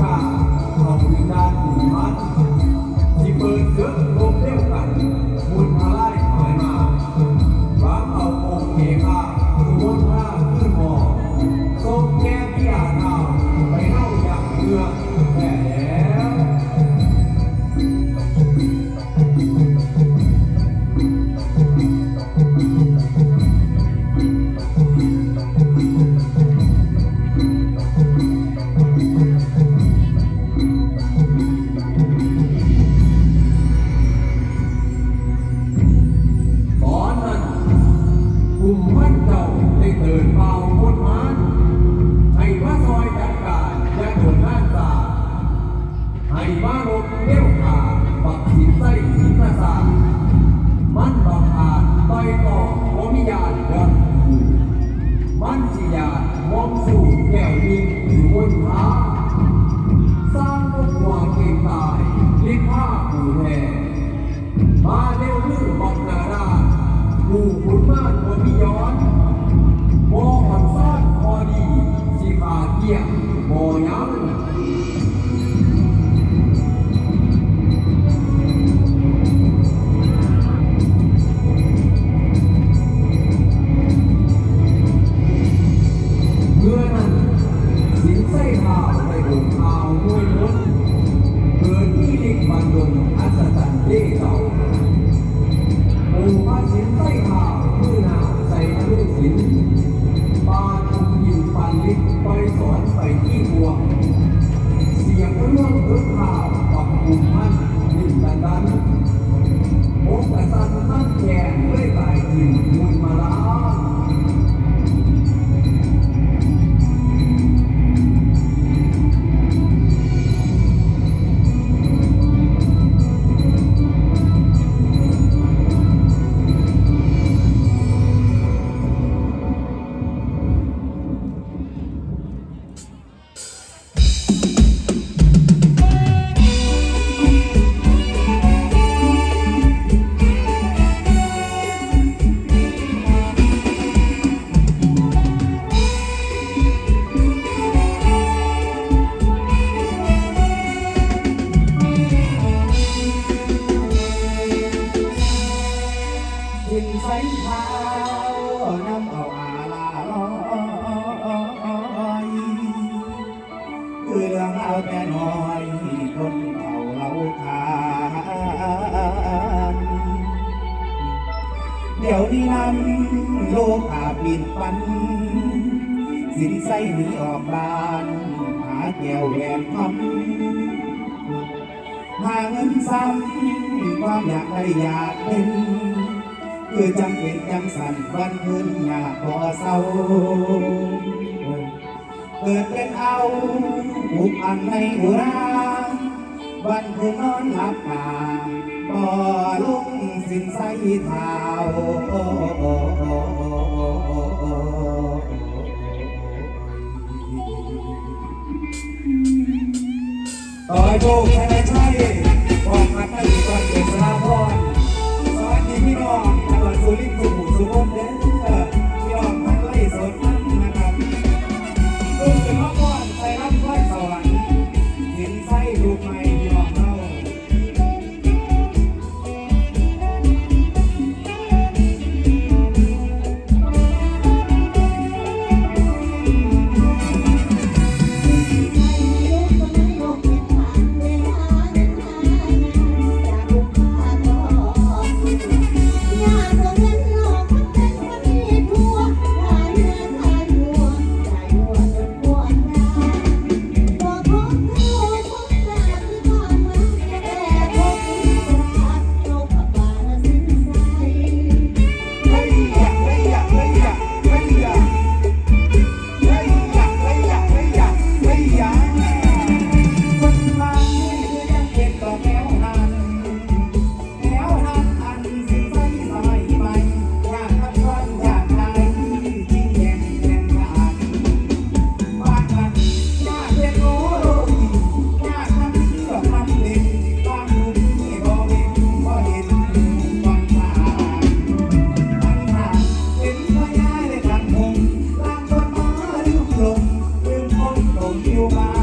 ข้าเขาถึงด้านผู้พันที่เปิดเสือกลมเลี้ยวกันมุนมาไล่ถอยมาร้างเอาองค์เอกาสวนท่าขึ้นหอทรงแก้พิยาเท้าไปเน่าอย่างเรือ มาเร็วลือบอกนาดาผู้ขุนม่านคนมีย้อนมอ่อนซ่อนพอดีสีขาดเกี่ยงโมยัง คือเรื่องเอาแต่น้อยคนเอาเราทานเดี๋ยวนี้นั้นโลกอาบินปัน สินใสหนีออกบ้าน หาแก้วแหวนคำหาเงินซ้ำความอยากได้อยากเป็นคือจำเป็นจังสันวันคืนอยากบ่เศร้า กิดเป็นเอาบุกอันในอุราวันคืนนอนหลับตาบ่ลุกสินใสเท้าต่อยโบกแค่ you by.